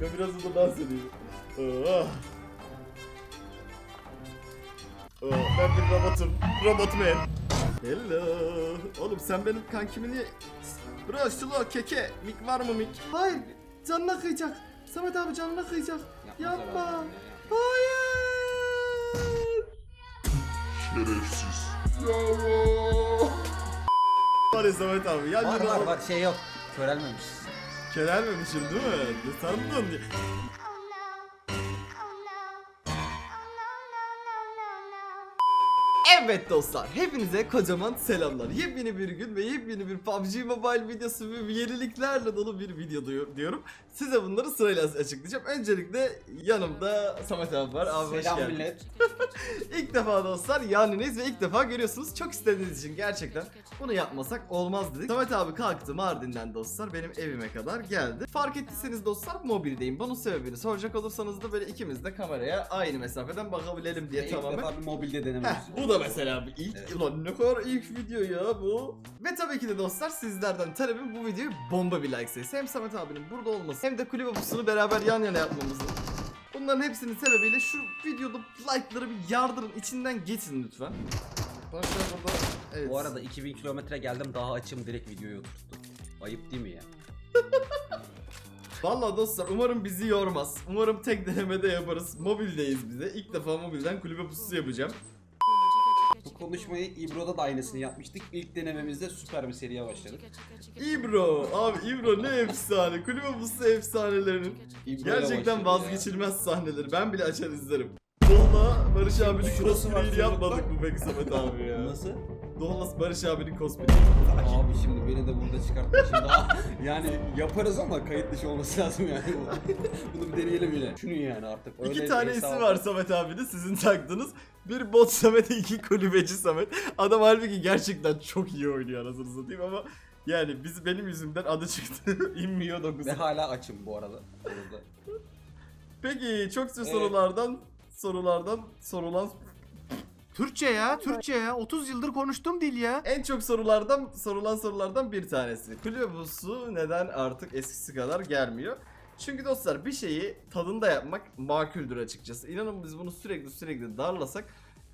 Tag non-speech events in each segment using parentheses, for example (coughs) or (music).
Ben biraz da dans edeyim. Oh. Oh, ben bir robotum. Robot man. Hello. Oğlum sen benim kankimi niye... Bro slow keke. Mik var mı mik? Hayır. Canına kıyacak. Samet abi canına kıyacak. Yapma. Hayır. Şerefsiz. Bravo. Var ya Samet abi. Yan Var yana var var şey yok. Kerelmemişim değil mi? Sandın diye. Evet dostlar, hepinize kocaman selamlar. Yepyeni bir gün ve yepyeni bir PUBG Mobile videosu ve yeniliklerle dolu bir video diyor- diyorum. Size bunları sırayla açıklayacağım. Öncelikle yanımda Samet abi var. Abi hoş Selam geldin. millet. (laughs) İlk defa dostlar yanınız ve ilk defa görüyorsunuz. Çok istediğiniz için gerçekten bunu yapmasak olmaz dedik. Samet abi kalktı Mardin'den dostlar benim evime kadar geldi. Fark ettiyseniz dostlar mobildeyim. Bunun sebebini soracak olursanız da böyle ikimiz de kameraya aynı mesafeden bakabilelim diye İlk tamamen. defa bir mobilde Heh, denemişiz. bu da mesela bir ilk. Evet. Ulan ne kadar ilk video ya bu. Ve tabii ki de dostlar sizlerden talebim bu videoyu bomba bir like sayısı. Hem Samet abinin burada olması hem de kulübe pusunu beraber yan yana yapmamızı. Bunların hepsinin sebebiyle şu videoda like'ları bir yardırın içinden geçin lütfen. Başlar burada. Evet. Bu arada 2000 kilometre geldim daha açım direkt videoyu oturttu. Ayıp değil mi ya? (laughs) Vallahi dostlar umarım bizi yormaz. Umarım tek denemede yaparız. Mobildeyiz bize. İlk defa mobilden kulübe pusu yapacağım. Bu konuşmayı İbro'da da aynısını yapmıştık. İlk denememizde süper bir seriye başladık. İbro. Abi İbro ne efsane. Kulübe pusu efsanelerinin. İbro'yla Gerçekten vazgeçilmez sahneleri. Ben bile açar izlerim. Dohla Barış abinin Şurası var, şurada. yapmadık mı peki Samet abi ya. ya? Nasıl? Dohla Barış abinin cosplay'i. Abi şimdi beni de burada çıkartma şimdi daha yani yaparız ama kayıt dışı olması lazım yani. (laughs) Bunu bir deneyelim yine. Şunu yani artık. İki Öyle tane hesabı- isim var Samet abinin sizin taktığınız. Bir bot Samet, iki kulübeci Samet. Adam halbuki gerçekten çok iyi oynuyor anasını satayım ama yani biz benim yüzümden adı çıktı. (laughs) İnmiyor dokuzu. Ve hala açım bu arada. Peki çok Evet. sorulardan sorulardan sorulan Türkçe ya, Türkçe ya. 30 yıldır konuştuğum dil ya. En çok sorulardan sorulan sorulardan bir tanesi. Kulübe busu neden artık eskisi kadar gelmiyor? Çünkü dostlar bir şeyi tadında yapmak makuldür açıkçası. İnanın biz bunu sürekli sürekli darlasak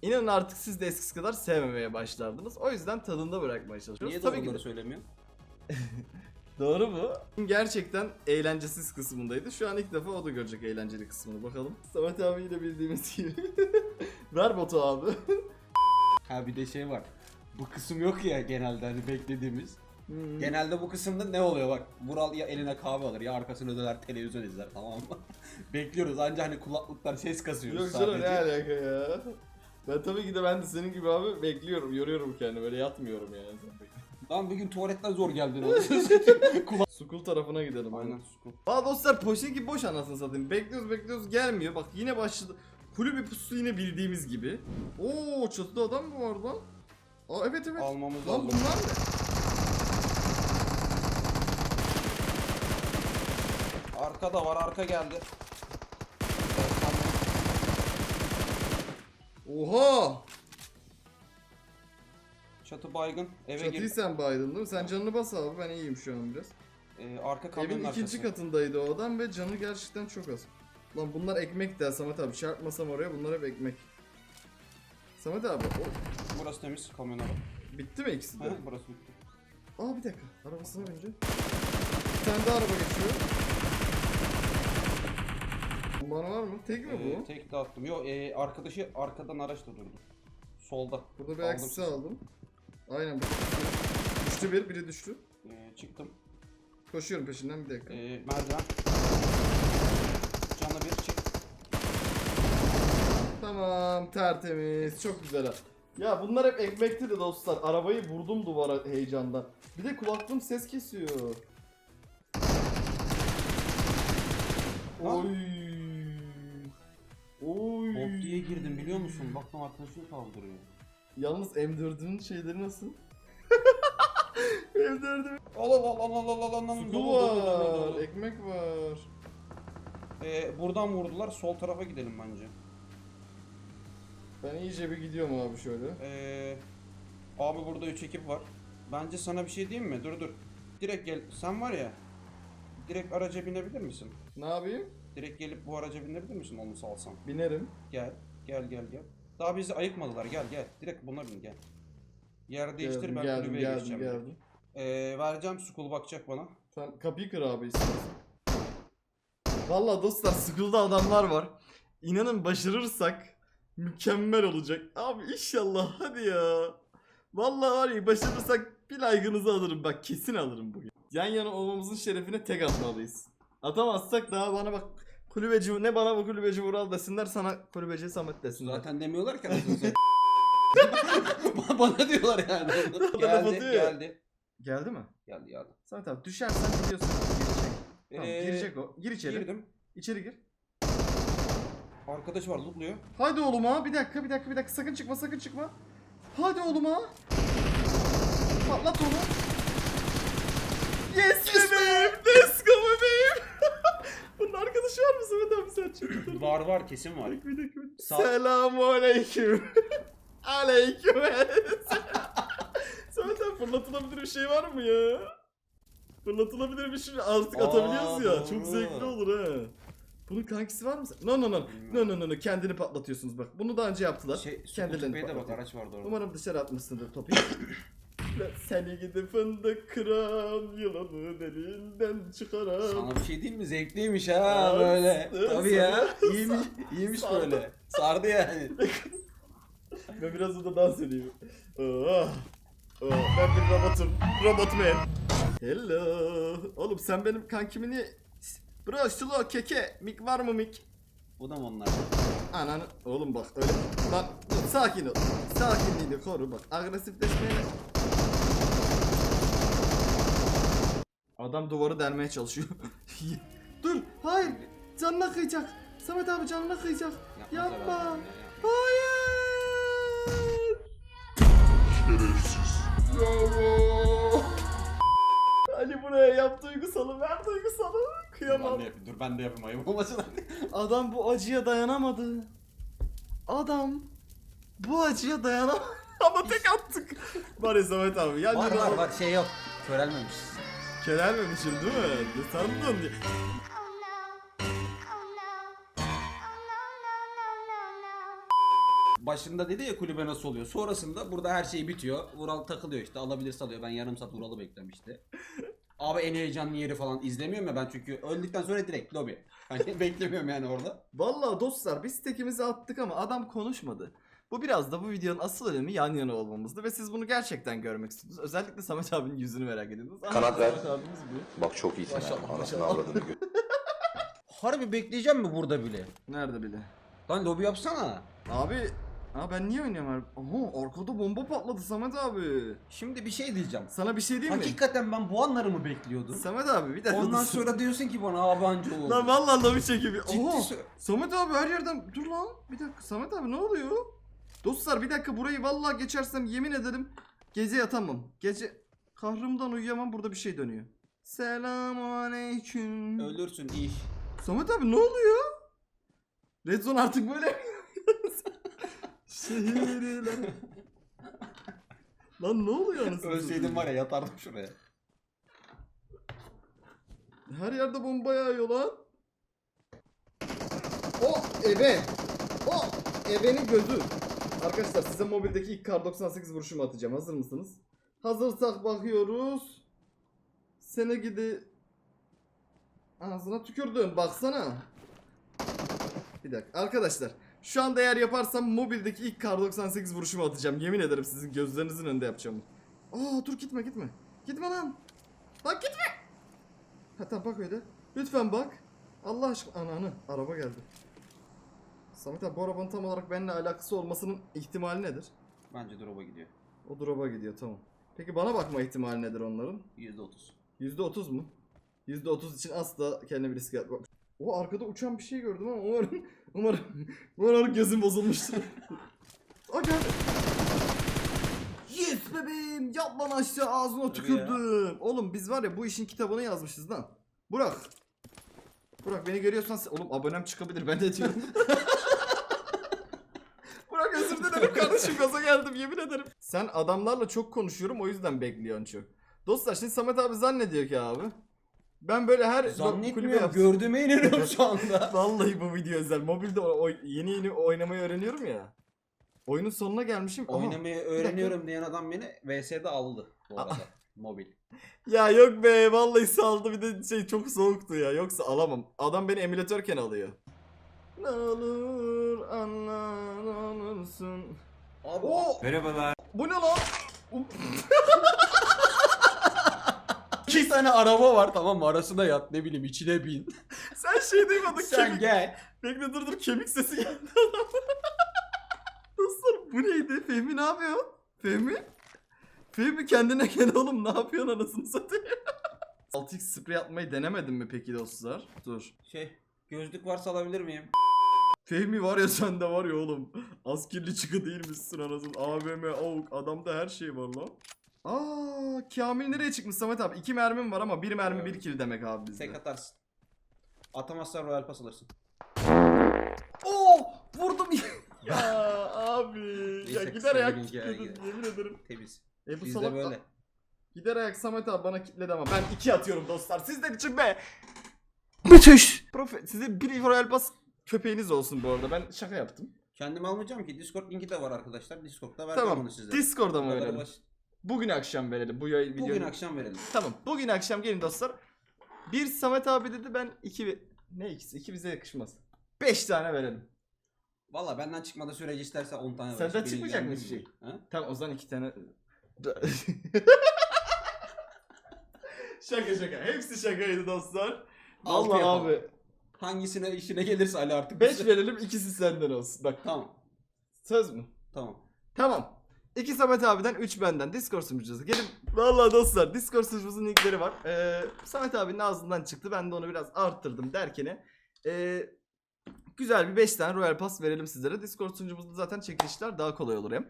inanın artık siz de eskisi kadar sevmemeye başlardınız. O yüzden tadında bırakmaya çalışıyoruz. Niye Tabii ki de- söylemiyor? (laughs) Doğru mu? Gerçekten eğlencesiz kısmındaydı. Şu an ilk defa o da görecek eğlenceli kısmını. Bakalım. Samet abi yine bildiğimiz gibi. (laughs) Ver botu abi. (laughs) Ha bir de şey var. Bu kısım yok ya genelde hani beklediğimiz. Hmm. Genelde bu kısımda ne oluyor bak. Vural ya eline kahve alır ya arkasına döner televizyon izler tamam mı? (laughs) Bekliyoruz anca hani kulaklıklar ses kasıyoruz Yok sadece. ne alaka ya. Ben tabii ki de ben de senin gibi abi bekliyorum, yoruyorum kendimi. Böyle yatmıyorum yani. Lan bir gün tuvaletten zor. (laughs) Kulak. Sukul tarafına gidelim. Aynen. Aynen. Aa dostlar poşet boş anasını satayım. Bekliyoruz bekliyoruz gelmiyor. Bak yine başladı. Kulübü pusu yine bildiğimiz gibi. Oo çatıda adam mı var lan? Aa evet evet. Almamız Lan lazım. bunlar ne? Arka da var arka geldi. Oha! Çatı baygın. Eve Çatıyı gir. sen baydın değil mi? Sen canını bas abi ben iyiyim şu an biraz. Ee, arka Evin kamyonun ikinci arkası. katındaydı o adam ve canı gerçekten çok az. Lan bunlar ekmek de Samet abi çarpmasam oraya bunlar hep ekmek. Samet abi o Burası temiz kamyon araba. bitti mi ikisi de? Ha, burası bitti. Aa bir dakika arabasına bince. Bir tane daha araba geçiyor. Bana var mı? Tek mi Ee, bu? tek de attım. Yo e, arkadaşı arkadan araçla durdu. Solda. Burada bir Aldım sizi. aldım. Aynen. Düştü bir, biri düştü. Ee, çıktım. Koşuyorum peşinden bir dakika. Ee, merdiven. Canlı bir çık. Tamam tertemiz çok güzel ha. Ya bunlar hep ekmekti de dostlar. Arabayı vurdum duvara heyecandan. Bir de kulaklığım ses kesiyor. Lan. Oy. Oy. Hop diye girdim biliyor musun? Baktım arkadaşım kaldırıyor. Yalnız M4'ün şeyleri nasıl? (laughs) M4'ün Allah Allah Allah Allah Allah Allah su var, ekmek var. Ee, buradan vurdular. Sol tarafa gidelim bence. Ben iyice bir gidiyorum abi şöyle. Ee, abi burada 3 ekip var. Bence sana bir şey diyeyim mi? Dur dur. Direkt gel. Sen var ya. direkt araca binebilir misin? Ne yapayım? Direkt gelip bu araca binebilir misin onu salsam? Binerim. Gel. Gel gel gel. Daha bizi ayıkmadılar. Gel gel. Direkt buna bin gel. Yer değiştir Geldim, ben geldim, kulübeye geldim, geçeceğim. geldim. Ee, vereceğim school bakacak bana. Sen kapıyı kır abi istersen. Valla dostlar sıkıldı adamlar var. İnanın başarırsak mükemmel olacak. Abi inşallah hadi ya. Vallahi var ya başarırsak bir like'ınızı alırım bak kesin alırım bugün. Yan yana olmamızın şerefine tek atmalıyız. Atamazsak daha bana bak kulübeci ne bana bu kulübeci Vural desinler sana kulübeci Samet desinler. Zaten demiyorlar ki anasını satayım. (laughs) Bana diyorlar yani. geldi, ya. geldi. Geldi mi? Geldi geldi. Samet abi düşersen gidiyorsun. Girecek. Tamam Ee, girecek o. Gir içeri. Girdim. İçeri gir. Arkadaş var lootluyor. Hadi oğlum ha. Bir dakika bir dakika bir dakika. Sakın çıkma sakın çıkma. Hadi oğlum ha. Patlat onu. Yes, bebeğim. Let's go arkadaşı var mı Samet abi sen. Var var kesin var. Bir dakika, Selamun (laughs) aleyküm. aleyküm. Abi fırlatılabilir bir şey var mı ya? Fırlatılabilir bir şey artık Aa, atabiliyoruz ya. doğru. Çok zevkli olur ha. Bunun kankisi var mı? No no no. No no no no. Kendini patlatıyorsunuz bak. Bunu daha önce yaptılar. Şey, Kendilerini Kendilerini de bak patlatıyor. araç vardı orada. Umarım dışarı atmışsındır topu. (coughs) Seni gidi fındık kıran yılanı delinden çıkaran. Sana bir şey diyeyim mi? Zevkliymiş ha böyle. Tabii ya. İyiymiş, iyiymiş sardı. böyle. Sardı yani. (laughs) Ben biraz da dans edeyim. Oh. Oh, ben bir robotum. Robot man. Hello. Oğlum sen benim kankimi niye... Bro slow keke. Mik var mı mik? Bu da mı onlar? Ananı... Oğlum bak öyle... Lan sakin ol. Sakinliğini koru bak. Agresifleşmeye... Adam duvarı delmeye çalışıyor. (laughs) dur. Hayır. Canına kıyacak. Samet abi canına kıyacak. Yapma Yapma. yapma. Hayır. Şerefsiz. Bravo. Ali buraya yap duygusalı ver duygusalı. Dur ben Kıyamam. de yapayım, dur ben de yapayım ayıp olmasın. (laughs) Adam bu acıya dayanamadı. Adam bu acıya dayanamadı. (laughs) Ama tek attık. Ya Samet abi. Yani var var var şey yok. Körelmemiş. Kerelmemişim değil mi? Ne sandın? Oh no. Oh no. Oh no, no, no, no, no. Başında dedi ya kulübe nasıl oluyor. Sonrasında burada her şey bitiyor. Vural takılıyor işte alabilirse alıyor. Ben yarım saat Vural'ı beklemişti. Abi en heyecanlı yeri falan izlemiyorum ya ben çünkü öldükten sonra direkt lobi. Hani (laughs) beklemiyorum yani orada. Vallahi dostlar biz tekimizi attık ama adam konuşmadı. Bu biraz da bu videonun asıl önemi yan yana olmamızdı ve siz bunu gerçekten görmek istiyordunuz. Özellikle Samet abinin yüzünü merak ediyordunuz. Kanat ver. Samet abimiz bu. Bak çok iyisin Maşallah, ha. Anasını maşallah. avradını gö- (laughs) Harbi bekleyeceğim mi burada bile? Nerede bile? Lan lobi yapsana. Abi Ha ben niye oynuyorum abi? Aha arkada bomba patladı Samet abi. Şimdi bir şey diyeceğim. Sana bir şey diyeyim mi? Hakikaten ben bu anları mı bekliyordum? Samet abi bir dakika. Ondan dur. sonra diyorsun ki bana abancı oldu. Lan vallahi lobi çekiyor. Ciddi Oha. sö- Samet abi her yerden dur lan. Bir dakika Samet abi ne oluyor? Dostlar bir dakika burayı vallahi geçersem yemin ederim gece yatamam. Gece kahrımdan uyuyamam burada bir şey dönüyor. Selamünaleyküm. Ölürsün iş. Samet abi ne oluyor? Red Zone artık böyle. (laughs) Şehirler. Lan ne oluyor anasını Ölseydim var ya yatardım şuraya. Her yerde bomba yağıyor lan. O ebe. O ebenin gözü. Arkadaşlar size mobildeki ilk kar 98 vuruşumu atacağım. Hazır mısınız? Hazırsak bakıyoruz. Sene gidi. Ağzına tükürdün. Baksana. Bir dakika. Arkadaşlar. Şu anda eğer yaparsam mobildeki ilk kar 98 vuruşumu atacağım. Yemin ederim sizin gözlerinizin önünde yapacağım. Aa dur gitme gitme. Gitme lan. Lan gitme. Ha tamam bak öyle. Lütfen bak. Allah aşkına ananı. Araba geldi. Samet abi bu arabanın tam olarak benimle alakası olmasının ihtimali nedir? Bence drop'a gidiyor. O drop'a gidiyor tamam. Peki bana bakma ihtimali nedir onların? %30. %30 mu? %30 için asla kendine bir riske atmak. O arkada uçan bir şey gördüm ama umarım (laughs) umarım umarım gözüm bozulmuştur. (laughs) Aa geldi. Yes bebeğim yat lan aşağı ağzına tükürdüm. Oğlum biz var ya bu işin kitabını yazmışız lan. Burak. Burak beni görüyorsan oğlum abonem çıkabilir ben de diyorum. (laughs) Dilerim kardeşim gaza geldim yemin ederim. Sen adamlarla çok konuşuyorum o yüzden bekliyorsun çok. Dostlar şimdi Samet abi zannediyor ki abi. Ben böyle her Zannetmiyorum. Gördüğüme inanıyorum şu anda. (laughs) Vallahi bu video özel. Mobilde o- o- yeni yeni oynamayı öğreniyorum ya. Oyunun sonuna gelmişim. Aha. Oynamayı öğreniyorum diyen adam beni VS'de aldı bu arada. Mobil. (laughs) Ya yok be vallahi saldı bir de şey çok soğuktu ya. Yoksa alamam. Adam beni emülatörken alıyor. Ne olur anla ne olursun. Abi Oo! Merhabalar. Bu ne lan? (laughs) İki tane araba var tamam mı? Arasına yat ne bileyim içine bin. (laughs) Sen şey duymadın Sen kemik. gel. Bekle dur dur kemik sesi geldi adam. (laughs) Dostlar bu neydi? Fehmi ne yapıyor? Fehmi? Fehmi kendine gel oğlum ne yapıyorsun anasını satayım. 6x sprey atmayı denemedin mi peki dostlar? Dur. Şey gözlük varsa alabilir miyim? Fehmi var ya (laughs) sende var ya oğlum. Askerli çıkı değil misin anasını? AVM, AUK adamda her şey var lan. Aa, Kamil nereye çıkmış Samet abi? İki mermim var ama bir mermi bir kill demek abi bizde. Tek atarsın. Atamazsan Royal Pass alırsın. Oo, vurdum. (laughs) ya abi. ya Neyse, gider ayak bir kilitledin yemin ederim. Temiz. E bu Bizde salak böyle. Gider ayak Samet abi bana kilitledi ama ben iki atıyorum dostlar. Sizler için be. Müthiş. Profe size bir Royal Pass köpeğiniz olsun bu arada. Ben şaka yaptım. Kendim almayacağım ki. Discord linki de var arkadaşlar. Discord'da vereceğim Tamam. onu size. Discord'da mı Bu kadar verelim? basit. Bugün akşam verelim. Bu yayın Bugün videonun- akşam verelim. Tamam. Bugün akşam gelin dostlar. Bir Samet abi dedi ben iki ne ikisi? İki bize yakışmaz. Beş tane verelim. Valla benden çıkmadığı sürece isterse 10 tane Senden. Beni çıkmayacak mı ilgilendirmiyor. hiçbir Ha? Tamam o zaman iki tane. (laughs) şaka şaka. Hepsi şakaydı dostlar. Altı Vallahi yapalım. abi. Hangisine işine gelirse Ali artık. 5 verelim ikisi senden olsun. Bak Tamam. söz mü? Tamam. Tamam. 2 Samet abiden 3 benden Discord sunucusu. Gelin. Vallahi dostlar Discord sunucumuzun linkleri var. Ee, Samet abinin ağzından çıktı. Ben de onu biraz arttırdım derkene. Ee, güzel bir 5 tane Royal Pass verelim sizlere. Discord sunucumuzda zaten çekilişler daha kolay olur hem.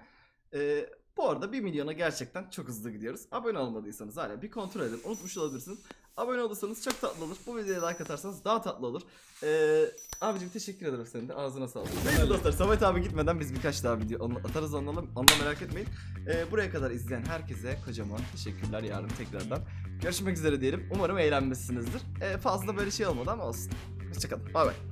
Ee, bu arada 1 milyona gerçekten çok hızlı gidiyoruz. Abone olmadıysanız hala bir kontrol edin. Unutmuş olabilirsiniz. Abone olursanız çok tatlı olur. Bu videoya like atarsanız daha tatlı olur. Ee, abicim teşekkür ederim senin de. Ağzına sağlık. Neyse dostlar Samet abi gitmeden biz birkaç daha video atarız onunla, onunla merak etmeyin. Ee, buraya kadar izleyen herkese kocaman teşekkürler yarın tekrardan. Görüşmek üzere diyelim. Umarım eğlenmişsinizdir. Ee, fazla böyle şey olmadı ama olsun. Hoşçakalın. Bay bay.